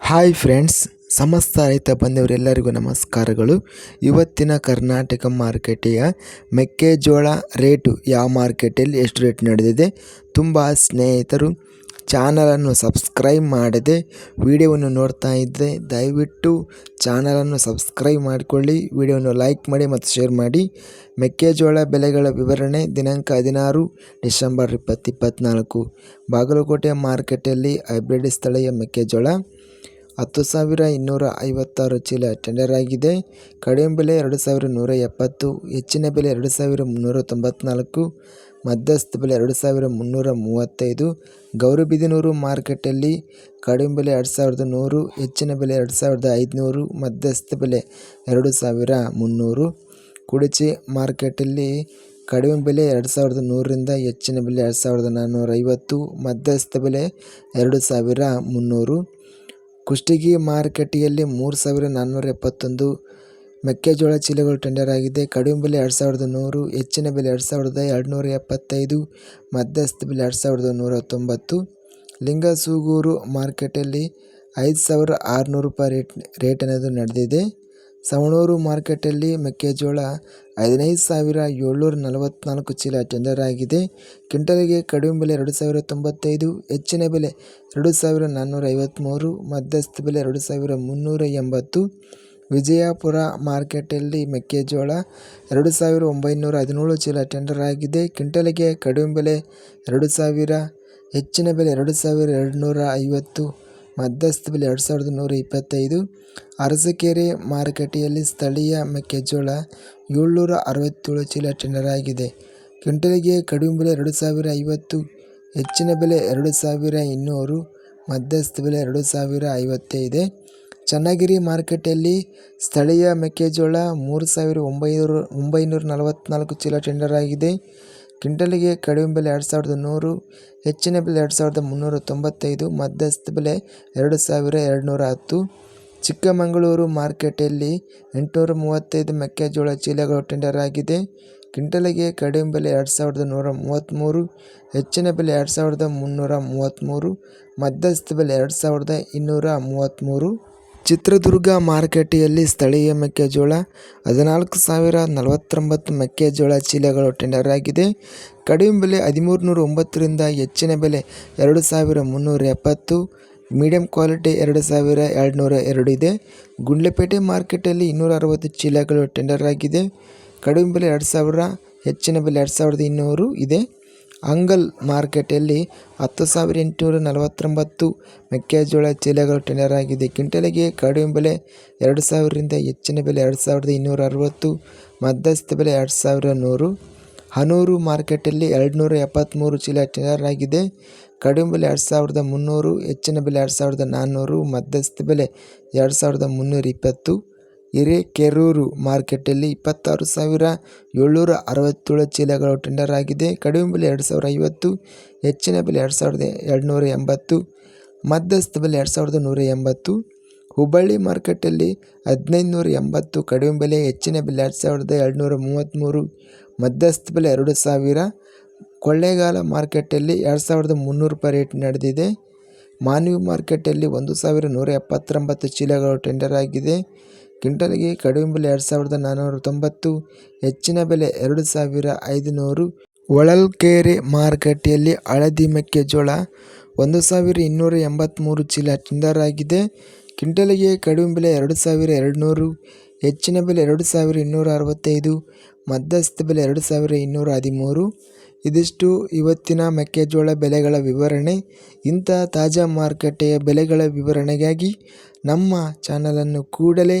Hi friends ಸಮಸ್ತ ರೈತ ಬಂದವರೆಲ್ಲರಿಗೂ ನಮಸ್ಕಾರಗಳು. ಇವತ್ತಿನ ಕರ್ನಾಟಕ ಮಾರುಕಟ್ಟೆಯ ಮೆಕ್ಕೆಜೋಳ ರೇಟು ಯಾವ ಮಾರ್ಕೆಟಲ್ಲಿ ಎಷ್ಟು ರೇಟ್ ನಡೆದಿದೆ? ತುಂಬ ಸ್ನೇಹಿತರು ಚಾನಲನ್ನು ಸಬ್ಸ್ಕ್ರೈಬ್ ಮಾಡದೆ ವಿಡಿಯೋವನ್ನು ನೋಡ್ತಾ ಇದ್ದರೆ ದಯವಿಟ್ಟು ಚಾನಲನ್ನು ಸಬ್ಸ್ಕ್ರೈಬ್ ಮಾಡಿಕೊಳ್ಳಿ, ವಿಡಿಯೋವನ್ನು ಲೈಕ್ ಮಾಡಿ ಮತ್ತು ಶೇರ್ ಮಾಡಿ. ಮೆಕ್ಕೆಜೋಳ ಬೆಲೆಗಳ ವಿವರಣೆ ದಿನಾಂಕ ಹದಿನಾರು, ಡಿಸೆಂಬರ್ ಇಪ್ಪತ್ತು ಇಪ್ಪತ್ತ್ನಾಲ್ಕು ಬಾಗಲಕೋಟೆ ಮಾರ್ಕೆಟಲ್ಲಿ ಹೈಬ್ರಿಡ್ ಸ್ಥಳೀಯ ಮೆಕ್ಕೆಜೋಳ ಹತ್ತು ಸಾವಿರ ಇನ್ನೂರ ಐವತ್ತಾರು ಚೀಲ ಟೆಂಡರ್ ಆಗಿದೆ. ಕಡಿಮೆ ಬೆಲೆ ಎರಡು ಸಾವಿರ ನೂರ ಎಪ್ಪತ್ತು, ಹೆಚ್ಚಿನ ಬೆಲೆ ಎರಡು ಸಾವಿರ ಮುನ್ನೂರ ತೊಂಬತ್ನಾಲ್ಕು. ಮಧ್ಯಸ್ಥ ಬೆಲೆ ಎರಡು ಸಾವಿರ ಮುನ್ನೂರ ಮೂವತ್ತೈದು ಗೌರಿಬಿದನೂರು ಮಾರ್ಕೆಟಲ್ಲಿ ಕಡಿಮೆ ಬೆಲೆ ಎರಡು ಸಾವಿರದ ನೂರು, ಹೆಚ್ಚಿನ ಬೆಲೆ ಎರಡು ಸಾವಿರದ ಐದುನೂರು, ಮಧ್ಯಸ್ಥ ಬೆಲೆ ಎರಡು ಸಾವಿರ ಮುನ್ನೂರು. ಕುಡಿಚಿ ಮಾರ್ಕೆಟಲ್ಲಿ ಕಡಿಮೆ ಬೆಲೆ ಎರಡು ಸಾವಿರದ ನೂರರಿಂದ ಹೆಚ್ಚಿನ ಬೆಲೆ ಎರಡು ಸಾವಿರದ ನಾನ್ನೂರ ಐವತ್ತು, ಮಧ್ಯಸ್ಥ ಬೆಲೆ ಎರಡು ಸಾವಿರ ಮುನ್ನೂರು. ಕುಷ್ಟಗಿ ಮಾರುಕಟ್ಟೆಯಲ್ಲಿ ಮೂರು ಸಾವಿರ ನಾನ್ನೂರ ಎಪ್ಪತ್ತೊಂದು ಮೆಕ್ಕೆಜೋಳ ಚೀಲಗಳು ಟೆಂಡರ್ ಆಗಿದೆ. ಕಡಿಮೆ ಬೆಲೆ ಎರಡು ಸಾವಿರದ ನೂರು, ಹೆಚ್ಚಿನ ಬೆಲೆ ಎರಡು ಸಾವಿರದ ಎರಡುನೂರ ಎಪ್ಪತ್ತೈದು, ಮಧ್ಯಸ್ಥ ಬೆಲೆ ಎರಡು ಸಾವಿರದ ನೂರ ತೊಂಬತ್ತು. ಲಿಂಗಸೂಗೂರು ಮಾರ್ಕೆಟಲ್ಲಿ ಐದು ಸಾವಿರ ಆರುನೂರು ರೂಪಾಯಿ ರೇಟ್ ರೇಟ್ ಅನ್ನೋದು ನಡೆದಿದೆ. ಸವಣೂರು ಮಾರ್ಕೆಟಲ್ಲಿ ಮೆಕ್ಕೆಜೋಳ ಹದಿನೈದು ಸಾವಿರ ಏಳ್ನೂರ ನಲವತ್ತ್ನಾಲ್ಕು ಚೀಲ ಟೆಂಡರ್ ಆಗಿದೆ. ಕ್ವಿಂಟಲ್ಗೆ ಕಡಿಮೆ ಬೆಲೆ ಎರಡು ಸಾವಿರ ತೊಂಬತ್ತೈದು, ಹೆಚ್ಚಿನ ಬೆಲೆ ಎರಡು ಸಾವಿರ ನಾನ್ನೂರ ಐವತ್ತ್ಮೂರು ಮಧ್ಯಸ್ಥ ಬೆಲೆ ಎರಡು ಸಾವಿರ ಮುನ್ನೂರ ಎಂಬತ್ತು. ವಿಜಯಪುರ ಮಾರ್ಕೆಟಲ್ಲಿ ಮೆಕ್ಕೆಜೋಳ ಎರಡು ಸಾವಿರ ಒಂಬೈನೂರ ಹದಿನೇಳು ಚೀಲ ಟೆಂಡರ್ ಆಗಿದೆ. ಕ್ವಿಂಟಲ್ಗೆ ಕಡಿಮೆ ಬೆಲೆ ಎರಡು ಸಾವಿರ, ಹೆಚ್ಚಿನ ಬೆಲೆ ಎರಡು ಸಾವಿರ ಎರಡುನೂರ ಐವತ್ತು ಮಧ್ಯಸ್ಥ ಬೆಲೆ ಎರಡು ಸಾವಿರದ ನೂರ ಇಪ್ಪತ್ತೈದು ಅರಸಕೆರೆ ಮಾರುಕಟ್ಟೆಯಲ್ಲಿ ಸ್ಥಳೀಯ ಮೆಕ್ಕೆಜೋಳ ಏಳ್ನೂರ ಅರವತ್ತೇಳು ಚೀಲ ಟೆಂಡರ್ ಆಗಿದೆ. ಕ್ವಿಂಟಲ್ಗೆ ಕಡಿಮೆ ಬೆಲೆ ಎರಡು ಸಾವಿರ ಐವತ್ತು, ಹೆಚ್ಚಿನ ಬೆಲೆ ಎರಡು ಸಾವಿರ ಇನ್ನೂರು, ಮಧ್ಯಸ್ಥ ಬೆಲೆ ಎರಡು ಸಾವಿರ ಐವತ್ತೈದೆ. ಚನ್ನಗಿರಿ ಮಾರ್ಕೆಟಲ್ಲಿ ಸ್ಥಳೀಯ ಮೆಕ್ಕೆಜೋಳ ಮೂರು ಸಾವಿರ ಒಂಬೈನೂರು, ಒಂಬೈನೂರ ನಲವತ್ತ್ನಾಲ್ಕು ಚೀಲ ಟೆಂಡರ್ ಆಗಿದೆ. ಕ್ವಿಂಟಲ್ಗೆ ಕಡಿಮೆ ಬೆಲೆ ಎರಡು ಸಾವಿರದ ನೂರು, ಹೆಚ್ಚಿನ ಬೆಲೆ ಎರಡು ಸಾವಿರದ ಮುನ್ನೂರ ತೊಂಬತ್ತೈದು, ಮಧ್ಯಸ್ಥ ಬೆಲೆ ಎರಡು ಸಾವಿರ ಎರಡುನೂರ ಹತ್ತು. ಚಿಕ್ಕಮಗಳೂರು ಮಾರ್ಕೆಟಲ್ಲಿ ಎಂಟುನೂರ ಮೂವತ್ತೈದು ಮೆಕ್ಕೆಜೋಳ ಚೀಲಗಳು ಟೆಂಡರ್ ಆಗಿದೆ. ಕ್ವಿಂಟಲ್ಗೆ ಕಡಿಮೆ ಬೆಲೆ ಎರಡು ಸಾವಿರದ ನೂರ ಮೂವತ್ತ್ಮೂರು ಹೆಚ್ಚಿನ ಬೆಲೆ ಎರಡು ಸಾವಿರದ ಮುನ್ನೂರ ಮೂವತ್ತ್ಮೂರು ಮಧ್ಯಸ್ಥ ಬೆಲೆ ಎರಡು ಸಾವಿರದ ಇನ್ನೂರ ಮೂವತ್ತ್ಮೂರು ಚಿತ್ರದುರ್ಗ ಮಾರುಕಟ್ಟೆಯಲ್ಲಿ ಸ್ಥಳೀಯ ಮೆಕ್ಕೆಜೋಳ, ಹದಿನಾಲ್ಕು ಸಾವಿರ ನಲವತ್ತೊಂಬತ್ತು ಮೆಕ್ಕೆಜೋಳ ಚೀಲಗಳು ಟೆಂಡರ್ ಆಗಿದೆ. ಕಡಿಮೆ ಬೆಲೆ ಹದಿಮೂರು ನೂರ ಒಂಬತ್ತರಿಂದ ಹೆಚ್ಚಿನ ಬೆಲೆ ಎರಡು ಸಾವಿರ ಮುನ್ನೂರ ಎಪ್ಪತ್ತು ಮೀಡಿಯಂ ಕ್ವಾಲಿಟಿ ಎರಡು ಸಾವಿರ ಎರಡುನೂರ ಎರಡು ಇದೆ. ಗುಂಡ್ಲೆಪೇಟೆ ಮಾರ್ಕೆಟಲ್ಲಿ ಇನ್ನೂರ ಅರವತ್ತು ಚೀಲಗಳು ಟೆಂಡರ್ ಆಗಿದೆ. ಕಡಿಮೆ ಬೆಲೆ ಎರಡು ಸಾವಿರ ಹೆಚ್ಚಿನ ಬೆಲೆ ಎರಡು ಸಾವಿರದ ಇನ್ನೂರು ಇದೆ. ಅಂಗಲ್ ಮಾರ್ಕೆಟಲ್ಲಿ ಹತ್ತು ಸಾವಿರ ಎಂಟುನೂರ ನಲವತ್ತೊಂಬತ್ತು ಮೆಕ್ಕೆಜೋಳ ಚೀಲಗಳು ಟೆಂಡರ್ ಆಗಿದೆ. ಕ್ವಿಂಟಲಿಗೆ ಕಡಿಮೆ ಬೆಲೆ ಎರಡು ಸಾವಿರದಿಂದ ಹೆಚ್ಚಿನ ಬೆಲೆ ಎರಡು ಸಾವಿರದ ಇನ್ನೂರ ಅರವತ್ತು ಮಧ್ಯಸ್ಥ ಬೆಲೆ ಎರಡು ಸಾವಿರ ನೂರು. ಹನೂರು ಮಾರ್ಕೆಟಲ್ಲಿ ಎರಡು ನೂರ ಎಪ್ಪತ್ತ್ಮೂರು ಚೀಲ ಟೆಂಡರ್ ಆಗಿದೆ. ಕಡಿಮೆ ಬೆಲೆ ಎರಡು ಸಾವಿರದ ಮುನ್ನೂರು, ಹೆಚ್ಚಿನ ಬೆಲೆ ಎರಡು ಸಾವಿರದ ನಾನ್ನೂರು, ಮಧ್ಯಸ್ಥ ಬೆಲೆ ಎರಡು ಸಾವಿರದ ಮುನ್ನೂರ ಇಪ್ಪತ್ತು. ಹಿರೇಕೆರೂರು ಮಾರ್ಕೆಟಲ್ಲಿ ಇಪ್ಪತ್ತಾರು ಸಾವಿರ ಏಳ್ನೂರ ಅರವತ್ತೇಳು ಚೀಲಗಳು ಟೆಂಡರ್ ಆಗಿದೆ. ಕಡಿಮೆ ಬೆಲೆ ಎರಡು ಸಾವಿರ ಐವತ್ತು, ಹೆಚ್ಚಿನ ಬೆಲೆ ಎರಡು ಸಾವಿರದ ಎರಡುನೂರ ಎಂಬತ್ತು, ಮಧ್ಯಸ್ಥ ಬೆಲೆ ಎರಡು ಸಾವಿರದ ನೂರ ಎಂಬತ್ತು. ಹುಬ್ಬಳ್ಳಿ ಮಾರ್ಕೆಟಲ್ಲಿ ಹದಿನೈದು ನೂರ ಎಂಬತ್ತು, ಕಡಿಮೆ ಬೆಲೆ ಹೆಚ್ಚಿನ ಬೆಲೆ ಎರಡು ಸಾವಿರದ ಎರಡುನೂರ ಮೂವತ್ತ್ಮೂರು ಮಧ್ಯಸ್ಥ ಬೆಲೆ ಎರಡು ಸಾವಿರ. ಕೊಳ್ಳೇಗಾಲ ಮಾರ್ಕೆಟಲ್ಲಿ ಎರಡು ಸಾವಿರದ ಮುನ್ನೂರು ರೂಪಾಯಿ ರೇಟ್ ನಡೆದಿದೆ. ಮಾನ್ವಿ ಮಾರ್ಕೆಟಲ್ಲಿ ಒಂದು ಸಾವಿರ ನೂರ ಎಪ್ಪತ್ತೊಂಬತ್ತು ಚೀಲಗಳು ಟೆಂಡರ್ ಆಗಿದೆ. ಕ್ವಿಂಟಲ್ಗೆ ಕಡಿಮೆ ಬೆಲೆ ಎರಡು ಸಾವಿರದ ನಾನ್ನೂರ ತೊಂಬತ್ತು, ಹೆಚ್ಚಿನ ಬೆಲೆ ಎರಡು ಸಾವಿರ ಐದುನೂರು. ಹೊಳಲ್ಕೆರೆ ಮಾರುಕಟ್ಟೆಯಲ್ಲಿ ಹಳದಿ ಮೆಕ್ಕೆಜೋಳ ಒಂದು ಸಾವಿರ ಇನ್ನೂರ ಎಂಬತ್ತ್ಮೂರು ಚೀಲ ಚಿಂದರಾಗಿದೆ ಕ್ವಿಂಟಲ್ಗೆ ಕಡಿಮೆ ಬೆಲೆ ಎರಡು ಸಾವಿರ ಎರಡುನೂರು, ಹೆಚ್ಚಿನ ಬೆಲೆ ಎರಡು ಸಾವಿರ ಇನ್ನೂರ ಅರವತ್ತೈದು, ಮಧ್ಯಸ್ಥ ಬೆಲೆ ಎರಡು ಸಾವಿರ ಇನ್ನೂರ ಹದಿಮೂರು. ಇದಿಷ್ಟು ಇವತ್ತಿನ ಮೆಕ್ಕೆಜೋಳ ಬೆಲೆಗಳ ವಿವರಣೆ. ಇಂಥ ತಾಜಾ ಮಾರುಕಟ್ಟೆಯ ಬೆಲೆಗಳ ವಿವರಣೆಗಾಗಿ ನಮ್ಮ ಚಾನಲನ್ನು ಕೂಡಲೇ